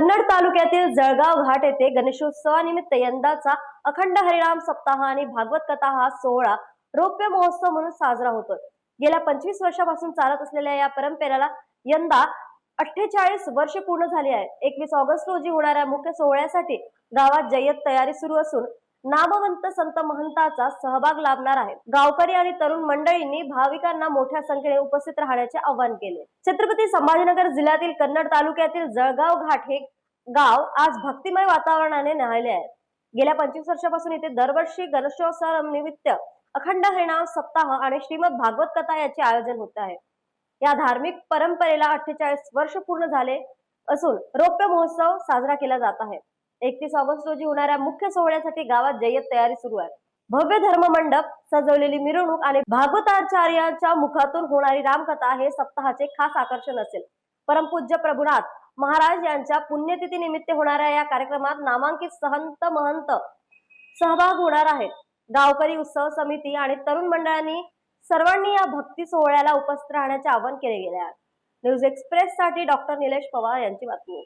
कन्नड तालुक्यातील जळगाव घाट येथे गणेशोत्सवानिमित्त यंदाचा अखंड हरिराम सप्ताह आणि भागवत कथा हा सोहळा रौप्य महोत्सव म्हणून साजरा होतो गेल्या पंचवीस वर्षापासून चालत असलेल्या या परंपरेला यंदा अठ्ठेचाळीस वर्ष पूर्ण झाली आहेत एकवीस ऑगस्ट रोजी होणाऱ्या मुख्य सोहळ्यासाठी गावात जय्यत तयारी सुरू असून नामवंत संत महंताचा सहभाग लाभणार आहे गावकरी आणि तरुण मंडळींनी भाविकांना मोठ्या संख्येने उपस्थित राहण्याचे आवाहन केले. छत्रपती संभाजीनगर जिल्ह्यातील कन्नड तालुक्यातील जळगाव घाट हे गाव आज भक्तिमय वातावरणाने न्हायले आहे. गेल्या पंचवीस वर्षापासून इथे दरवर्षी गणेशोत्सव निमित्त अखंड हरिणाम सप्ताह आणि श्रीमद भागवत कथा याचे आयोजन होत आहे. या धार्मिक परंपरेला अठ्ठेचाळीस वर्ष पूर्ण झाले असून रौप्य महोत्सव साजरा केला जात आहे. एकतीस ऑगस्ट रोजी होणाऱ्या मुख्य सोहळ्यासाठी गावात जय्यत तयारी सुरू आहे. भव्य धर्म मंडप सजवलेली मिरवणूक आणि भागवताचार्यांच्या मुखातून होणारी रामकथा हे सप्ताहाचे खास आकर्षण असेल. परमपूज्य प्रभुनाथ महाराज यांच्या पुण्यतिथी निमित्त होणाऱ्या या कार्यक्रमात नामांकित सहंत महंत सहभाग होणार आहे. गावकरी उत्सव समिती आणि तरुण मंडळांनी सर्वांनी या भक्ती सोहळ्याला उपस्थित राहण्याचे आवाहन केले गेले आहे. न्यूज एक्सप्रेस साठी डॉक्टर निलेश पवार यांची बातमी.